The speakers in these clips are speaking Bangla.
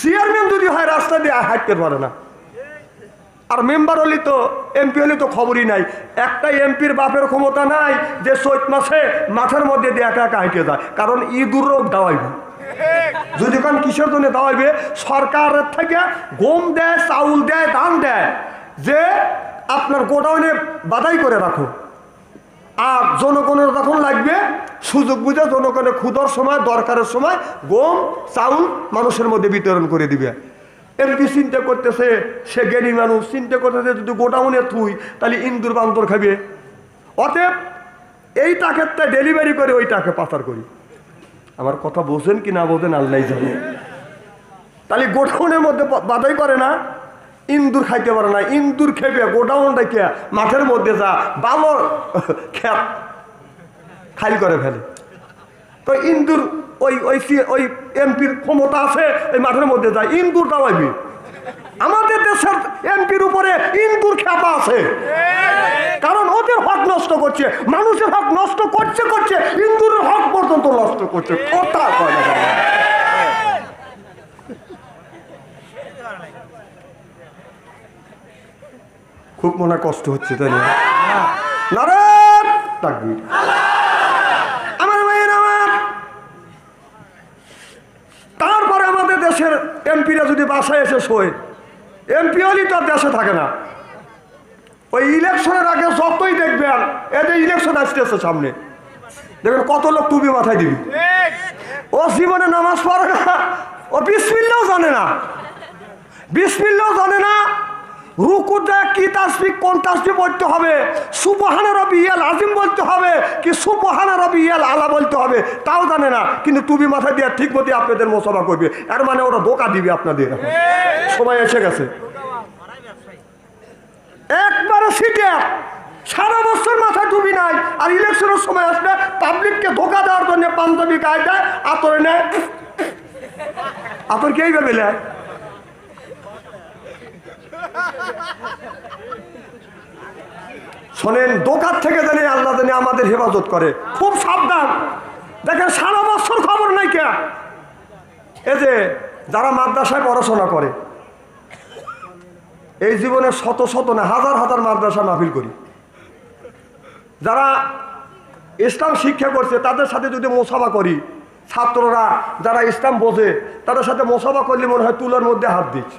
চেয়ারম্যান যদি হয়, রাস্তা দিয়ে হাঁটতে পারে না। আর মেম্বার হলি তো এমপি হলি তো খবরই নাই। একটা এমপির বাপের ক্ষমতা নাই যে চৈত মাসে মাঠের মধ্যে দিয়ে একা একা হাঁটে যায়। কারণ ইঁদুর রোগ দাওয়াইবে। যদি কোন কিসের জন্য দাওয়াইবে? সরকারের থেকে গম দেয়, চাউল দেয়, ধান দেয়। যে আপনার গোডাউনে বাদাই করে রাখো আর জনগণের যখন লাগবে সুযোগ বুঝে জনগণের ক্ষুদর সময়, দরকারের সময় গম, চাউল মানুষের মধ্যে বিতরণ করে দিবে। এমপি চিন্তা করতেছে, সে জ্ঞানী মানুষ, চিন্তা করতেছে, যদি গোডাউনে থুই, তাহলে ইন্দুর বান্দর খাবে। অতএব এই টাকারটা ডেলিভারি করে ওই টাকা পাচার করি। আমার কথা বোঝেন কি না বোঝেন আল্লাহ জানে। তাহলে গোডাউনের মধ্যে বা- বাদাই করে না, ইন্দুর খাইতে পারে না। ইন্দুর খেবে গোডাউন রেখে মাঠের মধ্যে যা বালো খেত খালি করে ফেলে। তো ইন্দুর ওই ওই ওই এমপির ক্ষমতা আছে ওই মাঠের মধ্যে যায়। ইন্দুর দাওয়াইবি। আমাদের দেশের এমপির উপরে ইন্দুর খেপা আছে। কারণ ওদের হক নষ্ট করছে। মানুষের হক নষ্ট করছে করছে। ইন্দুরের হক পর্যন্ত নষ্ট করছে। কথা কয় খুব মনে কষ্ট হচ্ছে, তাই না? নারায়ণ তাকবীর। আমার ভাইয়ের আমার তারপরে আমাদের দেশের এমপিরা যদি বাসায় এসে শোয়, এমপি হলেই তো দেশে থাকে না। ওই ইলেকশনের আগে যতই দেখবেন, এদের ইলেকশন আসতেছে সামনে। দেখবেন কত লোক টুপি মাথায় দিবি। ও জীবনে নামাজ পড়ে না, ও বিসমিল্লাও জানে না। বিসমিল্লাও জানে না রুকুটা কি তাসবি কোন তাসবি বলতে হবে? সুবহানা রবি ইয়াল আজিম বলতে হবে কি সুবহানা রবি ইয়াল আলা বলতে হবে? তাও জানে না, কিন্তু তুমি মাথায় দিয়ে ঠিক মতো আপনাদের মোসাফা করবে। এর মানে ওরা ধোকা দিবে আপনাদের সময় এসে গেছে। একবারে সিটে সারা বছর মাথায় টুপি নাই, আর ইলেকশনের সময় আসবে পাবলিককে ধোকা দেওয়ার জন্য পাঞ্জাবি গায়ে দেয় আতরে নেয়। আতর কে এইভাবে নেয়? শোনেন, দোকান থেকে জানি আল্লাহ জানি আমাদের হেফাজত করে। খুব সাবধান। দেখেন, সারা বছর খবর নাই কে? এই যে, যারা মাদ্রাসায় পড়াশোনা করে, এই জীবনে শত শত না, হাজার হাজার মাদ্রাসা মাহফিল করি। যারা ইসলাম শিক্ষা করছে, তাদের সাথে যদি মোসাফা করি, ছাত্ররা যারা ইসলাম বোঝে, তাদের সাথে মোসাফা করলে মনে হয় তুলার মধ্যে হাত দিচ্ছি।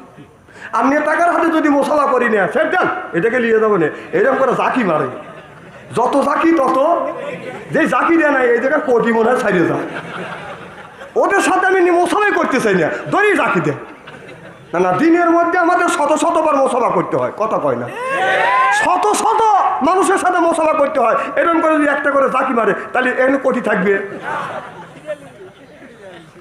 আর নেতাকার হাতে যদি মশলা করি না সে দেন, এটাকে নিয়ে যাব না। এরকম করে জাকি মারে। যত জাকি তত। যে জাকি দেয় না, এই জায়গায় কোটি মনে হয় ছাড়িয়ে যায়। ওদের সাথে আমি মোসাফাই করতে চাই না, দড়ি জাকি দেয়। না না, দিনের মধ্যে আমাদের শত শতবার মশলা করতে হয়, কথা কয় না। শত শত মানুষের সাথে মশলা করতে হয়, এরকম করে যদি একটা করে জাকি মারে, তাহলে এন কোটি থাকবে?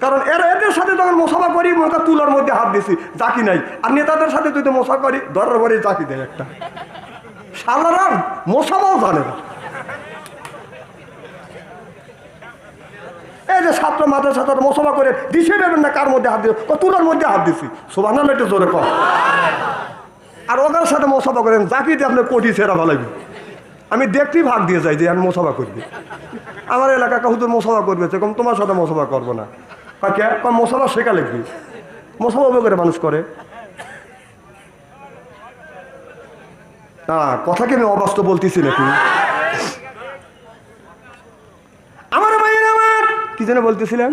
কারণ এরা এদের সাথে যখন মোসাফা করি, মনে কর তুলার মধ্যে হাত দিছি, জাকি নাই। আর নেতাদের সাথে যদি মোসা করি দরের বাড়ি জাকি দেয় একটা। সালারা মোসাফাও জানে না। এই যে ছাত্র মাদ্রাসা ছাত্র মোসাফা করে দিছে দেবেন না কার মধ্যে হাত দিল তুলার মধ্যে হাত দিছি। সোভান একটু জোরে কম আর ওদের সাথে মোসাফা করেন, জাকি দিয়ে আপনার কোটি ছেঁড়া ভালো আমি দেখতেই ভাগ দিয়ে যাই যে আমি মোসাফা করবি। আমার এলাকা হুজুর মোসাফা করবে সেরকম তোমার সাথে মোসাফা করব না। কে কম মোসাফা শেখা মোসাফা ওভাবে করে মানুষ করে। না কথা কি আমি অবাস্তব বলতেছি নাকি? আমার ভাইয়ের আমার, কি যেন বলতেছিলেন?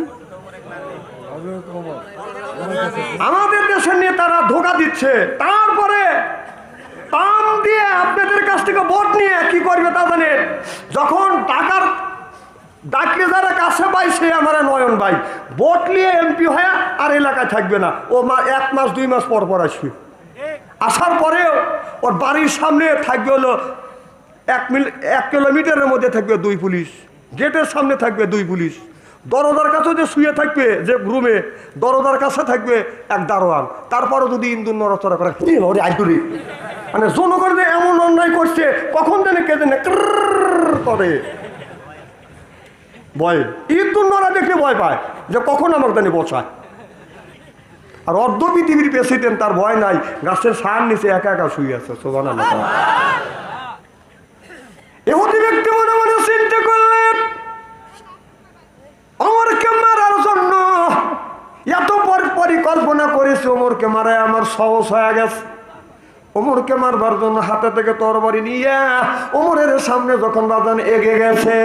আমাদের দেশের নেতারা ধোকা দিচ্ছে। তারপরে পাম দিয়ে আপনাদের কাছ থেকে ভোট নিয়ে কি করবে তা জানে যখন টাকার ডাকলে যারা কাছে পাই সে আমার নয়ন ভাই। ভোট নিয়ে এমপি হয়ে আর এলাকায় থাকবে না। ও মা, এক মাস, দুই মাস পর পর আসবে। আসার পরেও ওর বাড়ির সামনে থাকবে হলো এক মিল, এক কিলোমিটারের মধ্যে থাকবে দুই পুলিশ। গেটের সামনে থাকবে দুই পুলিশ। দরজার কাছে যে শুয়ে থাকবে যে রুমে, দরজার কাছে থাকবে এক দারোয়ান। তারপরও যদি ইন্দুর নড়াচড়া করে ওরে আইটুরি মানে জনগণ এমন অন্যায় করছে, কখন জানে কে জানে করে। ভয়। নড়া দেখলে ভয় পায় যে কখন আমার জানি বসায়। আর অর্ধ পৃথিবীর প্রেসিডেন্ট তার ভয় নাই, গাছের সার নিচে একা একা শুয়ে আছে সোবানা এহুদি ব্যক্তি মনে মনে চিন্তা করলেন অমরকে মারার জন্য এত পর পরিকল্পনা করেছে ওমরকে মারায় আমার সহজ হয়ে গেছে। ওমরকে মারবার জন্য হাতে থেকে তরবারি নিয়ে ওমরের সামনে যখন বাজান এগে গেছে,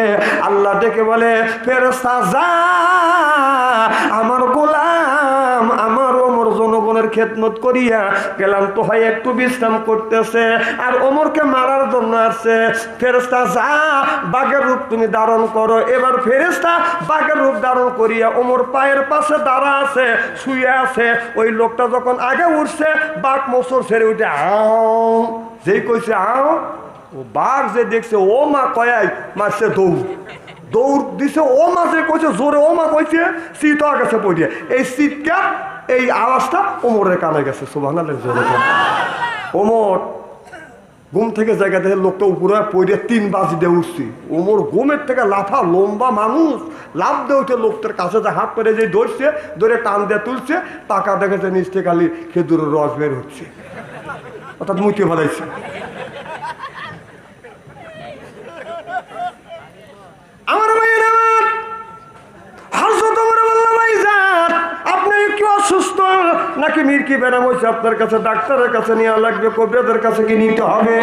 আল্লাহ ডেকে বলে ফেরেস্তা যা! আমার জনগণের খেদমত করিয়া গেলাম তো হয় একটু বিশ্রাম করতেছে। আর ওমরকে মারার জন্য আসছে। ফেরেস্তা যা, বাঘের রূপ তুমি ধারণ করো। এবার ফেরেস্তা বাঘের রূপ ধারণ করিয়া ওমর পায়ের পাশে দাঁড়া আছে শুয়ে আছে। ওই লোকটা যখন আগে উঠছে, বাঘ মোসর ছেড়ে উঠে, আও! যেই কইছে, আও! ও বাঘ যে দেখছে, ও মা, কয়াই মারছে দৌড়। দৌড় দিছে, ও মা, যে কইছে, জোরে ও মা, কইছে শীত গেছে পড়িয়ে। এই শীতটা এই আওয়াজটা ওমরের কানে গেছে সুবাহ ওমর, ঘুম থেকে জায়গা থেকে লোকটা উপরে পড়ে তিন বাজি দিয়ে উঠছি। ওমর ঘুমের থেকে লাফা, লম্বা মানুষ লাভ দিয়ে উঠে লোকটার কাছে যে হাত পেরে যে ধরছে, ধরে টান দিয়ে তুলছে টাকা দেখেছে নিচ থেকে খালি খেজুরের রস বের হচ্ছে। অর্থাৎ মুখে ফেলাইছে। আমার ভাইয়ের কি অসুস্থ? নাকি মির্কি ব্যারাম হয়েছে আপনার কাছে, ডাক্তারের কাছে নেওয়া লাগবে কবিরাদের কাছে কি নিতে হবে?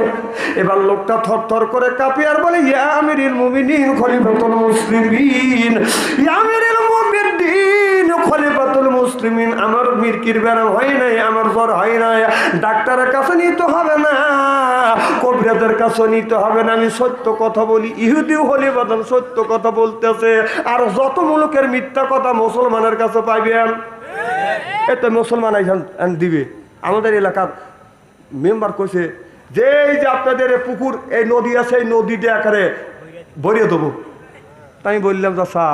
এবার লোকটা থর থর করে কাঁপি আর বলে খলিফাতুল মুসলিমিন খলিফাতুল মুসলিমিন, আমার মির্কির ব্যারাম হয় নাই, আমার জ্বর হয় নাই, ডাক্তারের কাছে নিতে হবে না কবিরাদের কাছে নিতে হবে না। আমি সত্য কথা বলি ইহুদিও হলে বদন সত্য কথা বলতেছে, আর যত মুলুকের মিথ্যা কথা মুসলমানের কাছে পাইবেন এতে মুসলমান আইসান দিবে। আমাদের এলাকার মেম্বার কইছে যে এই যে আপনাদের পুকুর, এই নদী আছে, এই নদীতে আকারে ভরিয়ে দেবো। তাই বললাম চাষা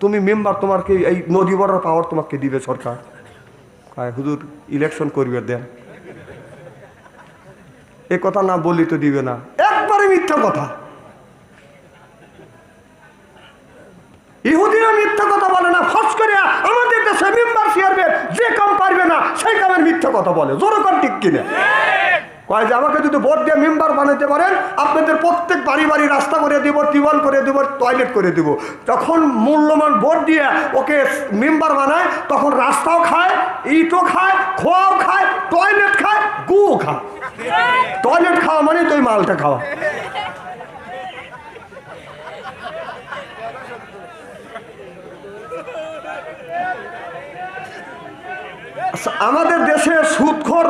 তুমি মেম্বার তোমাকে এই নদী ভরার পাওয়ার তোমাকে দিবে সরকার? হুজুর ইলেকশন করবে, দেন। এ কথা না বলি তো দিবে না। একবারে মিথ্যা কথা। ইহুদিরা মিথ্যা কথা না করে আমাদের দেশে মেম্বার চেয়ারম্যান যে কাম পারবে না সেই কামের মিথ্যা কথা বলে। জোরকর ঠিক কিনে? কয় যে আমাকে যদি ভোট দিয়ে মেম্বার বানাতে পারেন আপনাদের প্রত্যেক বাড়ি বাড়ি রাস্তা করে দিব টিউবওয়েল করে দেবো টয়লেট করে দেবো। যখন মূল্যমান ভোট দিয়ে ওকে মেম্বার বানায় তখন রাস্তাও খায় ইটও খায় খোয়াও খায় টয়লেট খায় গুও খায়। টয়লেট খাওয়া মানে তো মালটা খাওয়া। আমাদের দেশে সুদখোর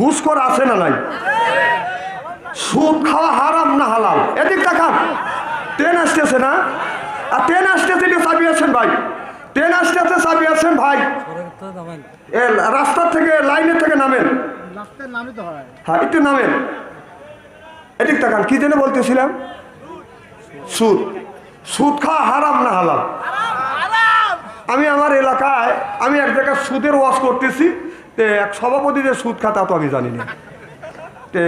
ঘুষখোর আছে না নাই? সুদ খাওয়া হারাম না হালাল? এদিক দেখান ট্রেন আসতেছে না? আর ট্রেন আসতেছে চাবি আছেন ভাই? ট্রেন আসতেছে, চাবি আছেন ভাই? এ রাস্তার থেকে লাইনের থেকে নামেন। হ্যাঁ একটু নামেন। এদিক তাকান, কি জন্য বলতেছিলাম? সুদ। সুদ খাওয়া হারাম না হালাল? আমি আমার এলাকায়, আমি এক জায়গায় সুদের ওয়াশ করতেছি, তে এক সভাপতি যে সুদ খাতা তো আমি জানি না। তে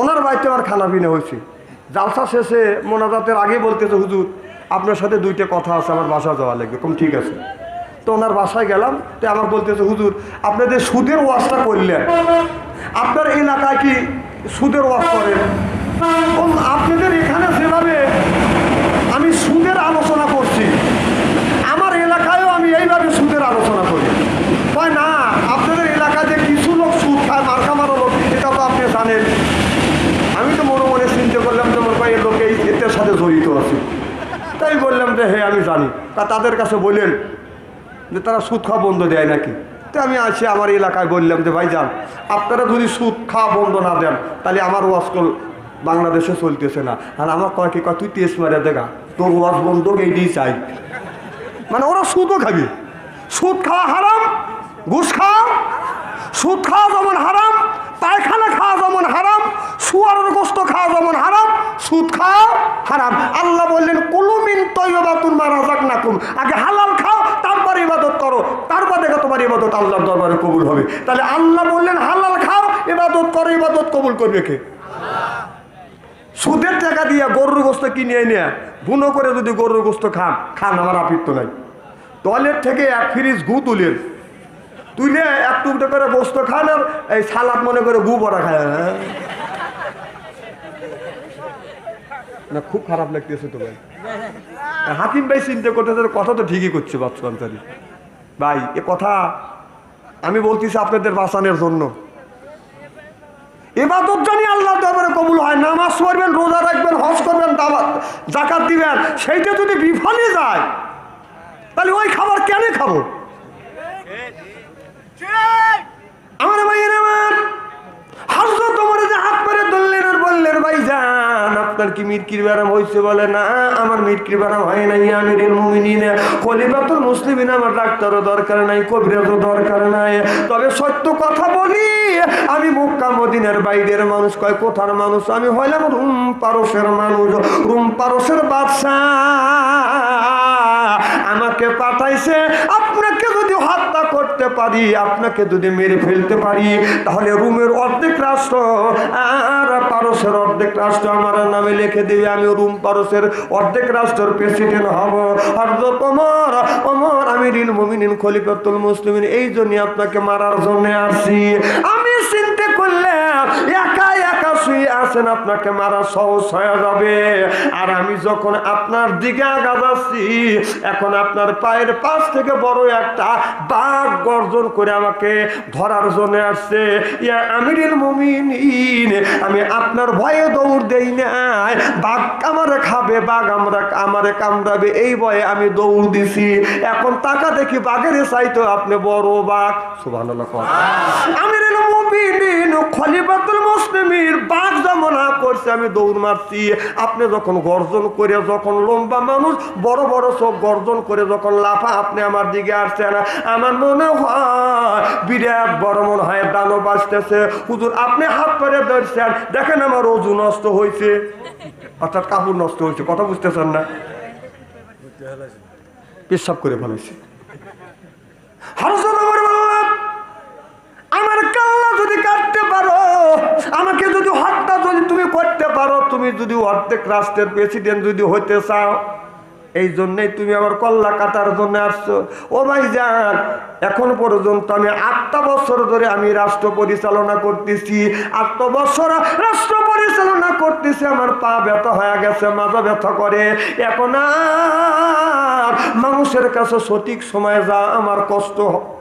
ওনার বাড়িতে আমার খানা পিনা হয়েছে। জালসা শেষে মোনাজাতের আগে বলতেছে, হুজুর, আপনার সাথে দুইটা কথা আছে, আমার বাসা যাওয়া লাগবে। কম, ঠিক আছে। তো ওনার বাসায় গেলাম, তো আমার বলতেছে, হুজুর আপনাদের সুদের ওয়াশটা করলেন, আপনার এলাকায় কি সুদের ওয়াশ করেন? আপনাদের এখানে যেভাবে আমি সুদের আলোচনা করছি আমার এলাকায়ও আমি এইভাবে সুদের আলোচনা করি কয় না আপনাদের এলাকায় যে কিছু লোক সুদ খায় মার্কা মারা লোক এটা তো আপনি জানেন আমি তো মনে মনে চিন্তা করলাম যে মনে হয় এই লোক এই এটার সাথে জড়িত আছে। তাই বললাম যে হ্যাঁ আমি জানি। তা তাদের কাছে বললেন যে, তারা সুদ খাওয়া বন্ধ দেয় নাকি? তো আমি আসি আমার এলাকায় বললাম যে, ভাই যান, আপনারা যদি সুদ খাওয়া বন্ধ না দেন, তাহলে আমার ওয়াজকল বাংলাদেশে চলতেছে না। আর আমার কয় কি, কয়, তুই টেস্ট মারে দেখা তোর ওয়াজ বন্ধ এইটাই চাই। মানে ওরা সুদও খাবে। সুদ খাওয়া হারাম, ঘুষ খাওয়া, সুদ খাওয়া যেমন হারাম, পায়খানা খাওয়া যেমন হারাম শুয়ারের গোস্ত খাওয়া যেমন হারাম সুদ খাও, হারাম। আল্লাহ বললেন, কুলুমিন তৈবাতুন মারা যাক না কুম আগে হালাল খাও, তারপর ইবাদত করো। তারপর দেখো তোমার ইবাদত আল্লাহর দরবারে কবুল হবে। তাহলে আল্লাহ বললেন, হালাল খাও, ইবাদত করো, ইবাদত কবুল করবে কে? সুদের টাকা দিয়ে গরুর গোস্ত কিনে এনে, বুনো করে যদি গরুর গোস্ত খান খান, আমার আপিত্ত নাই। টয়লেট থেকে এক ফ্রিজ গু তুলেন। তুলে এক টুকটো করে গোস্ত খান আর এই সালাদ মনে করে গু বড়া খায় হ্যাঁ? না, খুব খারাপ লাগতেছে তো ভাই হাকিম ভাই চিন্তা করতেছে, কথা তো ঠিকই করছে বাচ্চু আনসারি। ভাই, এ কথা আমি বলতেছি আপনাদের বাঁচানোর জন্য। এবাদত জানি আল্লাহ দরবারে কবুল হয়, নামাজ পড়বেন, রোজা রাখবেন, হজ করবেন, দাওয়াত জাকাত দিবেন, সেইটা যদি বিফলে যায়, তাহলে ওই খাবার কেন খাব? আমার ভাইয়ের আমার। যে হাত ধরলেন আর ভাই কি বলে? না, আমার হয় নাই আমার ডাক্তারও দরকার নাই দরকার নাই। তবে সত্য কথা বলি, আমি মক্কা মদিনের বাইরের মানুষ। কয় কোথার মানুষ? আমি হইলাম রুম পারসের মানুষ। রুম পারসের বাদশাহ। আমাকে পাঠাইছে, আপনাকে যদি হত্যা করতে পারি, আপনাকে যদি মেরে ফেলতে পারি, তাহলে রুমের অর্ধেক রাষ্ট্র, আর পারসের অর্ধেক রাষ্ট্র আমার নামে লিখে দেবে, আমি রুম পারসের অর্ধেক রাষ্ট্রের প্রেসিডেন্ট হব। আর অমর অমর আমি রিল মুমিনিন, খলিফাতুল মুসলিম এই জন্য আপনাকে মারার জন্য আসি আমি চিন্তা করলে একা শুয়ে আছেন, আপনাকে মারা সহজ হয়ে যাবে। আর আমি যখন আপনার দিকে আগা এখন আপনার পায়ের পাশ থেকে বড় একটা বাঘ গর্জন করে আমাকে ধরার জন্য আসছে। ইয়া আমিরুল মুমিনিন, আমি আপনার ভয়ে দৌড় দেই নাই। বাঘ আমারে খাবে, বাঘ আমরা, আমারে কামড়াবে, এই ভয়ে আমি দৌড় দিছি। এখন টাকা দেখি বাঘের চাইতো আপনি বড় বাঘ। সুবহানাল্লাহ আমিরুল আপনি যখন গর্জন করে যখন লম্বা মানুষ, বড় বড় চোখ গর্জন করে যখন লাফা, আপনি আমার দিকে আসছেন। আমার মনে হয় বিরাট বড় মনে হয় দানব আসতেছে হুজুর, আপনি হাত করে ধরছেন, দেখেন আমার অজু নষ্ট হয়েছে। অর্থাৎ কাপড় নষ্ট হয়েছে, কথা বুঝতেছেন না? পেশাব করে ফেলেছি হরসত আমার বললাম আমার কাল্লা যদি কাটতে পারো আমাকে যদি হত্যা যদি তুমি করতে পারো তুমি যদি অর্ধেক রাষ্ট্রের প্রেসিডেন্ট যদি হইতে চাও, এই জন্যই তুমি আমার কল্লা কাটার জন্য আসছো। ও ভাই যান, এখন পর্যন্ত আমি আটটা বছর ধরে আমি রাষ্ট্র পরিচালনা করতেছি, আটটা বছর রাষ্ট্র পরিচালনা করতেছি, আমার পা ব্যথা হয়ে গেছে মাজা ব্যথা করে। এখন আর মানুষের কাছে সঠিক সময় যা আমার কষ্ট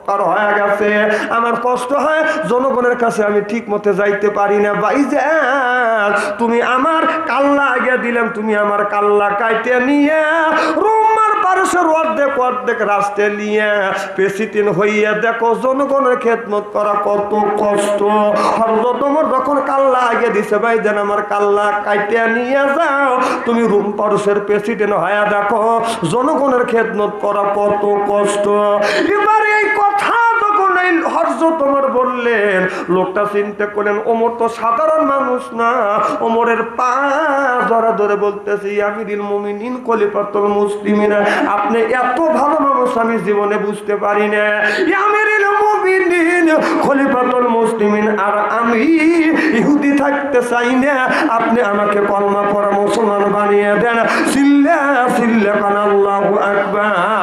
কর হয়ে গেছে। আমার কষ্ট হয়, জনগণের কাছে আমি ঠিক মতো যাইতে পারি না। ভাইজান তুমি আমার কাল্লা আগে দিলাম তুমি আমার কাল্লা কাইতে নিয়ে, রুমার পারসের অর্ধেক অর্ধেক রাস্তে নিয়ে দেখো, জনগণের খেদমত করা কত কষ্ট। তোমার যখন কাল্লা আগে দিছে ভাইজান আমার কাল্লা কাইতে নিয়ে যাও, তুমি রুম পারসের প্রেসিডেন্ট হইয়া দেখো, জনগণের খেদমত করা কত কষ্ট। এবার কথা বললেন। লোকটা চিন্তা করলেন, ওমর তো সাধারণ মানুষ না। ওমরের পা ধরা ধরে বলতেছি মুসলিমিনা, আপনি এত ভালো মানুষ, আমি জীবনে বুঝতে পারি না। মুসলিমিন, আর আমি ইহুদি থাকতে চাই না। আপনি আমাকে কলমা পড়া মুসলমান বানিয়ে দেন। সিল্লা সিল্লা আকবার।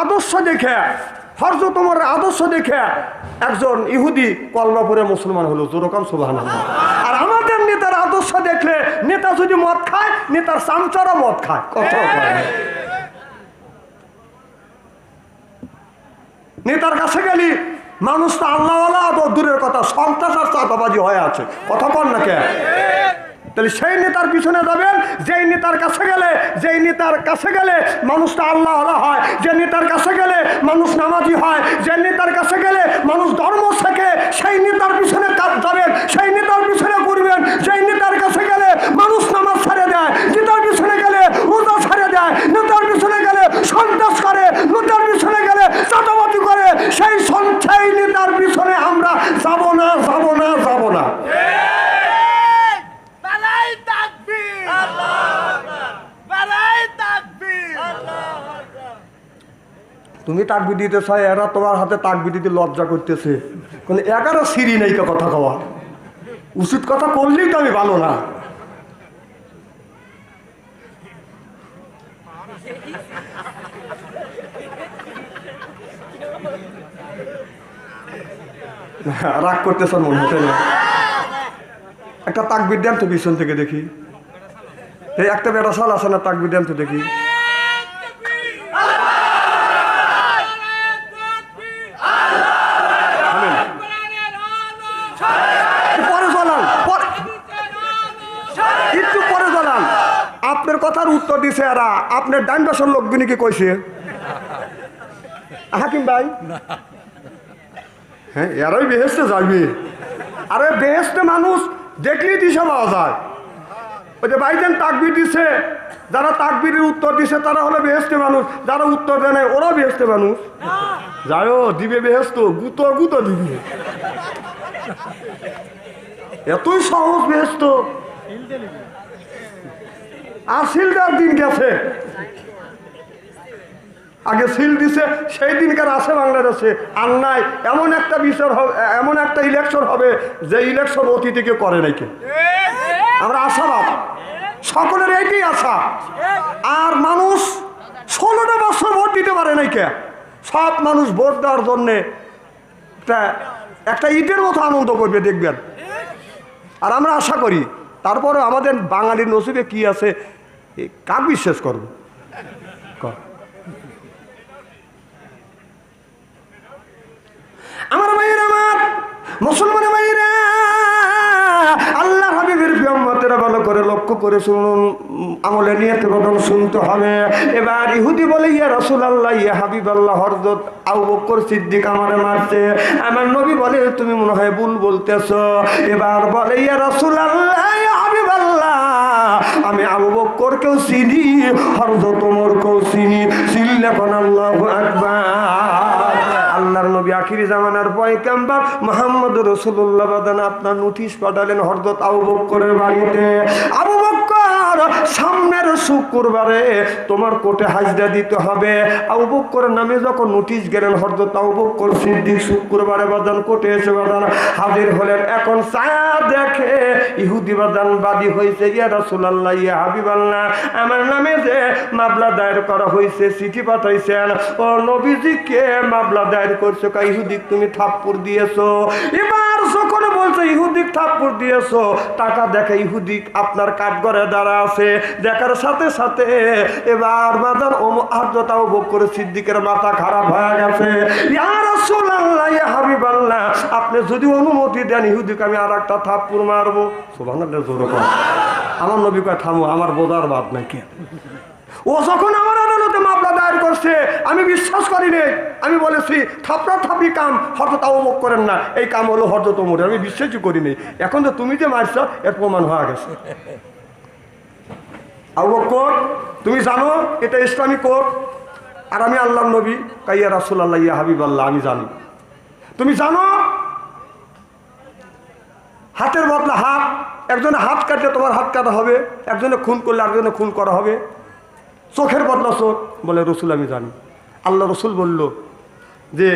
আদর্শ দেখে হরজ তোমার আদর্শ দেখে একজন ইহুদি কলমাপুরে মুসলমান হলো যেরকম সুবাহান আর আমাদের নেতার আদর্শ দেখলে নেতা যদি মদ খায়, নেতার চামচারা মদ খায়। না। নেতার কাছে গেলি, মানুষ তো আল্লাহওয়ালা দূরের কথা, সন্ত্রাস আর চাঁদাবাজি হয়ে আছে। কথা কন না কে? তাহলে সেই নেতার পিছনে যাবেন, যেই নেতার কাছে গেলে, যেই নেতার কাছে গেলে মানুষটা আল্লাহ হয়, যে নেতার কাছে গেলে মানুষ নামাজি হয়, যে নেতার কাছে গেলে মানুষ ধর্ম শেখে, সেই নেতার পিছনে কাজ যাবেন, সেই নেতার পিছনে করবেন যেই নেতার কাছে গেলে মানুষ নামাজ ছেড়ে দেয়, নেতার পিছনে গেলে রোজা ছেড়ে দেয়, নেতার পিছনে গেলে সন্ত্রাস করে, নেতার পিছনে গেলে চাঁদাবাজি করে, সেই সেই নেতার পিছনে আমরা যাব না যাব না যাব না বালাই তাকবীর বালাই তাকবীর তুমি তাকবি দিতে চাই এরা তোমার হাতে তাকবি দিতে লজ্জা করতেছে। কোনো এগারো সিঁড়ি নেই তো কথা কওয়া উচিত কথা করলেই তো আমি ভালো না। রাগ করতেছেন মনে হতে না। একটা তাকবির দেন তো পিছন থেকে দেখি। এই একটা বেটা সাল আছে না তাকবি দেন তো দেখি থামেন। পরে চলান পরে একটু পরে চলান আপনার কথার উত্তর দিছে এরা। আপনার ডান পাশের লোকগুলি কি কইছে? হাকিম ভাই? হ্যাঁ এরাই বেহেস্তে যাবে আরে বেহেস্তে মানুষ দেখলেই দিশা পাওয়া যায়। ওই যে ভাইজান তাকবির দিছে যারা তাকবিরের উত্তর দিছে তারা হলো বেহেস্তে মানুষ। যারা উত্তর দেয় নাই ওরাও বেহেস্তে মানুষ। যাইও দিবে বেহেস্ত গুতো গুতো দিবে। এতই সহজ বেহেস্ত আর সিলটার দিন গেছে। আগে সিল দিছে, সেই দিনকার আছে বাংলাদেশে। আর নাই, এমন একটা বিচার হবে, এমন একটা ইলেকশন হবে, যে ইলেকশন অতীতিকে করে নাকি আমরা আশাবাদ। সকলের এইটাই আশা। আর মানুষ ষোলোটা বছর ভোট দিতে পারে নাই কে? সব মানুষ ভোট দেওয়ার জন্যে একটা ঈদের মতো আনন্দ করবে, দেখবেন। আর আমরা আশা করি, তারপরে আমাদের বাঙালির নসিবে কি আছে কাক বিশ্বাস করব? কর। আমার ভাইয়ের আমার মুসলমান ভাইয়েরা আল্লাহ হাবিবের পিয়ম্মতেরা ভালো করে লক্ষ্য করে শুনুন, আমলে নিয়ে বদল শুনতে হবে। এবার ইহুদি বলে, ইয়া রসুল আল্লাহ ইয়া হাবিব আল্লাহ হরদত আউ বকর সিদ্দিক আমারে মারছে। আমার নবী বলে, তুমি মনে হয় ভুল বলতেছ। এবার বলে, ইয়া রসুল আল্লাহ কেউ চিনি? হরদত ওমরকেও চিনি, চিনলে কোন আল্লাহ আকবার। আল্লাহর নবী আখিরি জামানার পয়কাম্বার মোহাম্মদ রসুল্লাহ বাদান আপনার নোটিশ পাঠালেন হরদত আবু বক্করের বাড়িতে। আবু বক্কর! সামনের শুক্রবারে তোমার কোর্টে হাজরা দিতে হবে। আবু বক্করের নামে যখন নোটিশ গেলেন হরদত আবু বক্কর সিদ্দিক শুক্রবারে বাদান কোর্টে এসে বাদান হাজির হলেন। এখন চা দেখে ইহুদি বাদান বাদী হয়েছে। ইয়া রসুল্লাহ ইয়া হাবিবাল্লাহ, আমার নামে যে মামলা দায়ের করা হয়েছে, চিঠি পাঠাইছেন। ও নবীজিকে মামলা দায়ের করছ কা ইহুদিক তুমি থাপ্পুর দিয়েছ? এবার যখন বলছে ইহুদিক থাপ্পুর দিয়েছ, টাকা দেখে ইহুদিক আপনার কাঠগড়ে দাঁড়া আছে। দেখার সাথে সাথে এবার মাদার ও আর্দ্রতাও ভোগ করে সিদ্দিকের মাথা খারাপ হয়ে গেছে। আপনি যদি অনুমতি দেন, ইহুদিকে আমি আর একটা থাপ্পুর মারবো। সুবহানাল্লাহ, জোরে। আমার নবী কয়, থামো, আমার বোঝার বাদ নাকি ও যখন আমার আদালতে মামলা দায়ের করছে, আমি বিশ্বাস করি নে আমি বলেছি, থাপড়া থাপি কাম হঠাৎ অমুক করেন না। এই কাম হলো হঠাৎ অমুক আমি বিশ্বাসই করি নি এখন তো তুমি যে মারছ, এর প্রমাণ হওয়া গেছে। আবু কোর্ট তুমি জানো, এটা ইসলামী কোর্ট আর আমি আল্লাহ নবী কাইয়া রাসুল আল্লাহ ইয়া হাবিব আল্লাহ আমি জানি। তুমি জানো, হাতের বদলা হাত, একজনে হাত কাটলে তোমার হাত কাটা হবে, একজনে খুন করলে একজনে খুন করা হবে। চোখের বদলা চোখ, বলে রসুল, আমি জানি। আল্লাহ রসুল বলল যে,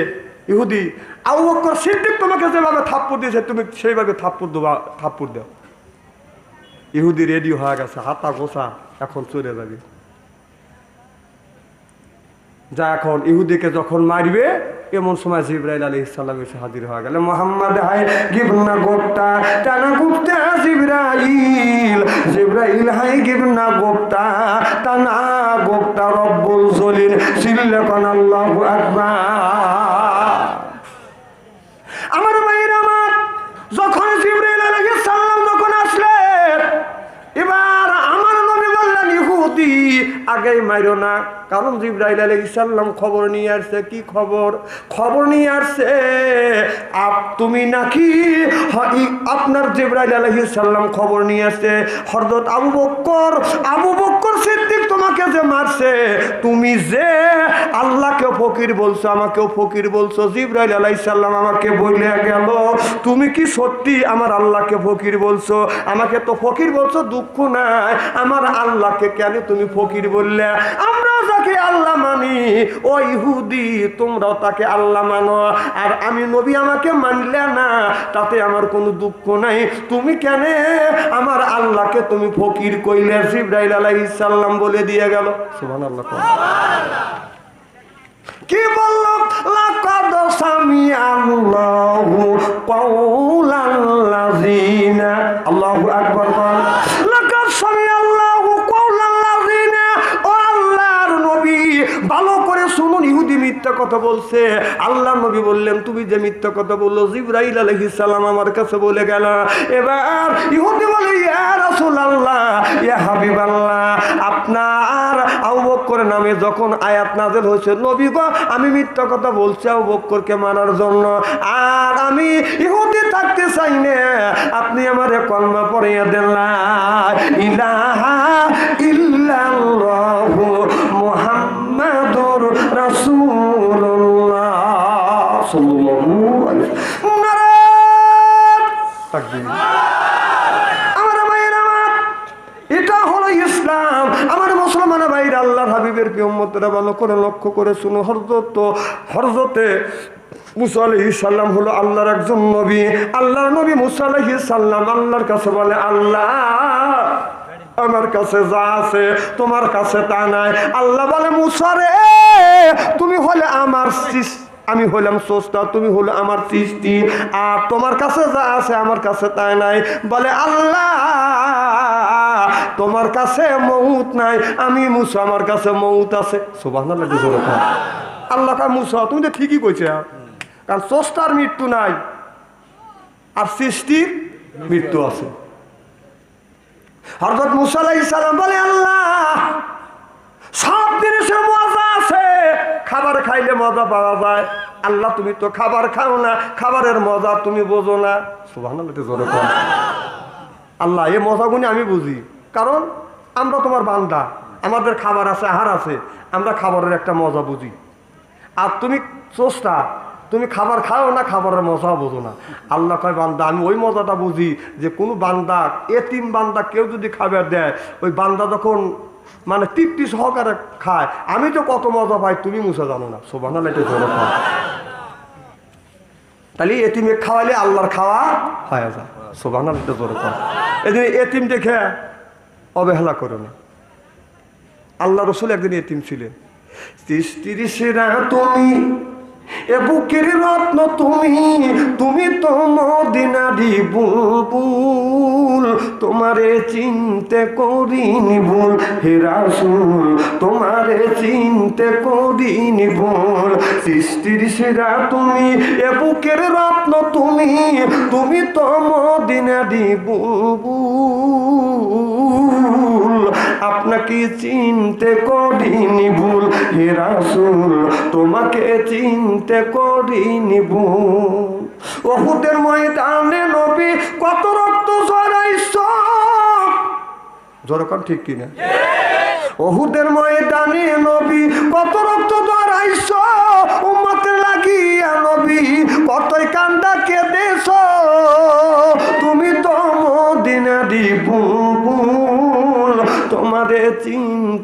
ইহুদি আউ সিদ্দিক তোমাকে যেভাবে থাপ্পড় দিয়েছে, তুমি সেইভাবে থাপ্পড় দেবা, থাপ্পড় দাও। ইহুদি রেডি হয়ে গেছে, হাতা গোসা এখন চলে যাবে। যা এখন ইহুদিকে যখন মারবে, এমন সময় জিব্রাইল আলী ইসলাম এসে হাজির হয়ে গেল। মোহাম্মদ হাই গিবনা গোপ্তা, টানা গুপ্তা জিব্রাইল। জিব্রাইল হাই গিবনা গোপ্তা, টানা গোপ্তা রব্বুল জলিল, সিল্লাকান আল্লাহু আকবার আমার ভাইয়ের আমার যখন জিব্রাইল আলাইহিস সালাম যখন আসলেন এবার আমার নবী বললেন ইহুদি আগেই মাইরো না। কারণ জিব্রাইল আলাইহিস সালাম খবর নিয়ে আসছে, কি খবর? খবর নিয়ে আসছে, আপ তুমি নাকি আপনার জিব্রাইল আলাইহিস সালাম খবর নিয়ে আসছে। হযরত আবু বক্কর আবু বক্কর সিদ্দিক তোমাকে যে মারছে, তুমি যে আল্লাহকে ফকির বলছো, আমাকেও ফকির বলছো, জিব্রাইল আলাইহিস সালাম আমাকে বলে গেল, তুমি কি সত্যি আমার আল্লাহকে ফকির বলছো? আমাকে তো ফকির বলছো, দুঃখ নাই। আমার আল্লাহকে কেন তুমি ফকির বললে, আমরা যাকে আল্লাহ মানি, ও ইহুদি, তোমরাও তাকে আল্লাহ মানো। আর আমি নবী আমাকে মানলে না, তাতে আমার কোনো দুঃখ নাই। তুমি কেন? আমার আল্লাহকে তুমি ফকির কইলে। জিব্রাইল আলাইহিস সালাম বলে দিয়ে গেল। সুবহানাল্লাহ। কি বলল? লাকাদ সামি আল্লাহু কাউলাল্লাযিনা আল্লাহু আকবার। মিথ্যা কথা বলছে। আল্লাহ নবী বললেন, তুমি যে মিথ্যা কথা বলল, জিব্রাইল আলাইহিস সালাম আমার কাছে বলে গেল, এবার ইহুদি বলে আপনার আর আমি থাকতে চাই না, আপনি আমারে কলমা পড়িয়ে দেন ইলাহা হাবিবের প্রিয়মতরা ভালো করে লক্ষ্য করে শুনো হরজত হরজতে মুসা সাল্লাম হলো আল্লাহর একজন নবী। আল্লাহর নবী মুসা সাল্লাম আল্লাহর কাছে বলে, আল্লাহ, আমার কাছে যা আছে তোমার কাছে তা নাই। আল্লাহ বলে মুসারে তুমি হলে আমার সৃষ্টি আমি হইলাম সোস্তা, তুমি হলো আমার সৃষ্টি। আর তোমার কাছে যা আছে আমার কাছে তাই নাই। বলে, আল্লাহ, তোমার কাছে মৌত নাই। আমি মুসা, আমার কাছে মৌত আছে। আল্লাহ কা মুসা, তুমি তো ঠিকই কইছে। কারণ সোস্তার মৃত্যু নাই, আর সৃষ্টির মৃত্যু আছে। হরদত মুসা আলাইহিস সালাম বলে, আল্লাহ, সব জিনিসের আছে। খাবার খাইলে মজা পাওয়া যায়। আল্লাহ, তুমি তো খাবার খাও না। খাবারের মজা তুমি বোঝো না। আল্লাহ, এই মজাগুনি আমি বুঝি। কারণ আমরা তোমার বান্দা। আমাদের খাবার আছে, আহার আছে। আমরা খাবারের একটা মজা বুঝি। আর তুমি চোস্তা তুমি খাবার খাও না, খাবারের মজা বোঝো না। আল্লাহ কয়, বান্দা, আমি ওই মজাটা বুঝি যে কোনো বান্দা, এতিম বান্দা কেউ যদি খাবার দেয়, ওই বান্দা যখন মানে তৃপ্তি সহকারে খায়। আমি তো কত মজা পাই, তুমি মুসা জানো না। সোবানা তাহলে এতিমে খাওয়ালে আল্লাহর খাওয়া হয়ে যায়। সোবানা এটা জোরে খাও। এদিন এতিম দেখে অবহেলা করো না। আল্লাহ রসুল একদিন এতিম ছিলেন। তিরিশেরা তুমি এ বুকের রত্ন তুমি তুমি তো মদিনারি বুলবুল। তোমারে চিনতে করিনি ভুল হে রাসূল, তোমারে চিনতে করিনি ভুল। সৃষ্টির সেরা তুমি, এ বুকের রত্ন তুমি তুমি তো মদিনারি বুলবুল। আপনাকে চিনতে করিনি ভুল। হে রাসূল, তোমাকে চিনতে করিনি ভুল। ওহুদের ময়দানে নবী কত রক্ত জড়াইছ জড়কান ঠিক কিনা? ওহুদের ময়দানে নবী কত রক্ত জড়াইছ উম্মতে লাগিয়া নবী কতই কান্দা কেঁদেছ।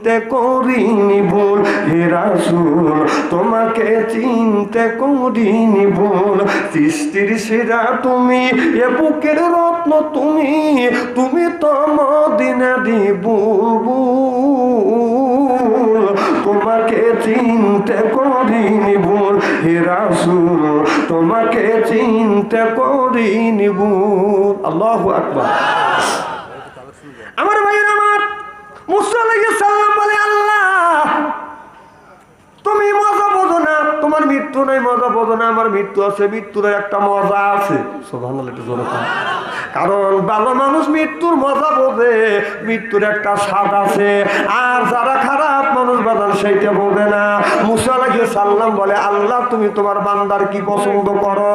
চিনতে করিনি ভুল হে রাসূল তোমাকে চিনতে করিনি ভুল। সৃষ্টির সেরা তুমি এ বুকের রত্ন তুমি তুমি তো মদিনারি বুলবুল। তোমাকে চিনতে করিনি ভুল হে রাসূল তোমাকে চিনতে করিনি ভুল। আল্লাহু আকবার। আমার ভাইয়ের আমার মুসা তুমি মজা বোঝো না। তোমার মৃত্যু নাই মজা বোঝো না। আমার মৃত্যু আছে মৃত্যুর একটা মজা আছে। কারণ ভালো মানুষ মৃত্যুর মজা বোঝে, মৃত্যুর একটা স্বাদ আছে। আর যারা খারাপ মানুষ বাজান, সেইটা বোঝে না। মুসা আলাইহিস সালাম বলে, আল্লাহ, তুমি তোমার বান্দার কি পছন্দ করো?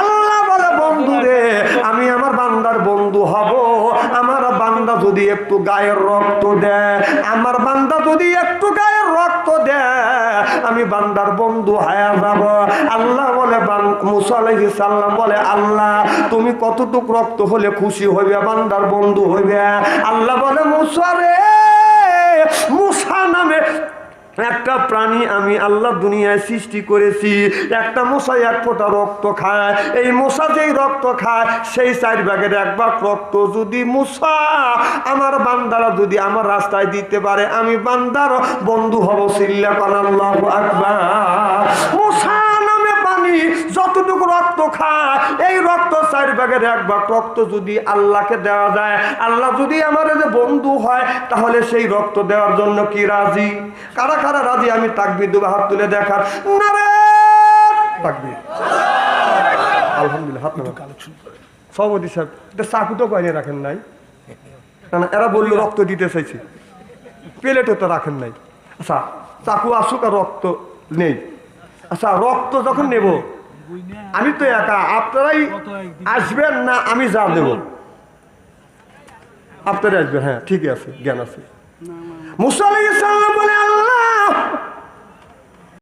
আল্লাহ বলে, বন্ধু রে, আমি আমার বান্দার বন্ধু হব। আমার বান্দা যদি একটু গায়ের রক্ত দেয়, আমার বান্দা যদি একটু গায়ের রক্ত দেয় আমি বান্দার বন্ধু হায়া যাব। আল্লাহ বলে মুসা সাল্লাম বলে, আল্লাহ, তুমি কতটুক রক্ত হলে খুশি হইবে, বান্দার বন্ধু হইবে? আল্লাহ বলে মুসারে মুসা নামে একটা প্রাণী আমি আল্লাহ দুনিয়ায় সৃষ্টি করেছি, একটা মশা এক ফোঁটা রক্ত খায়, এই মশা যেই রক্ত খায়, সেই চার ভাগের এক ভাগ রক্ত যদি মশা আমার বান্দারা যদি আমার রাস্তায় দিতে পারে, আমি বান্দার বন্ধু হব সিল্লা আল্লাহ আকবার। মশা প্রাণী যতটুকু রক্ত খায়, এই রক্ত চার ভাগের এক ভাগ রক্ত যদি আল্লাহকে দেওয়া যায়, আল্লাহ যদি আমার যে বন্ধু হয়, তাহলে সেই রক্ত দেওয়ার জন্য কি রাজি? কারা কারা রাজি? আমি তাকবির দেবো হাত তুলে দেখার। আলহামদুলিল্লাহ। সভাপতি চাকু তো রাখেন নাই? এরা রক্ত দিতে চাইছে। তো রাখেন নাই। চাকু আসুক আর রক্ত নেই। আচ্ছা রক্ত যখন নেব, আমি তো একা, আপনারাই আসবেন না আমি যা দেব আপনারাই আসবেন হ্যাঁ ঠিকই আছে, জ্ঞান আছে। মুসা আলাইহিস সালাম বলে, আল্লাহ!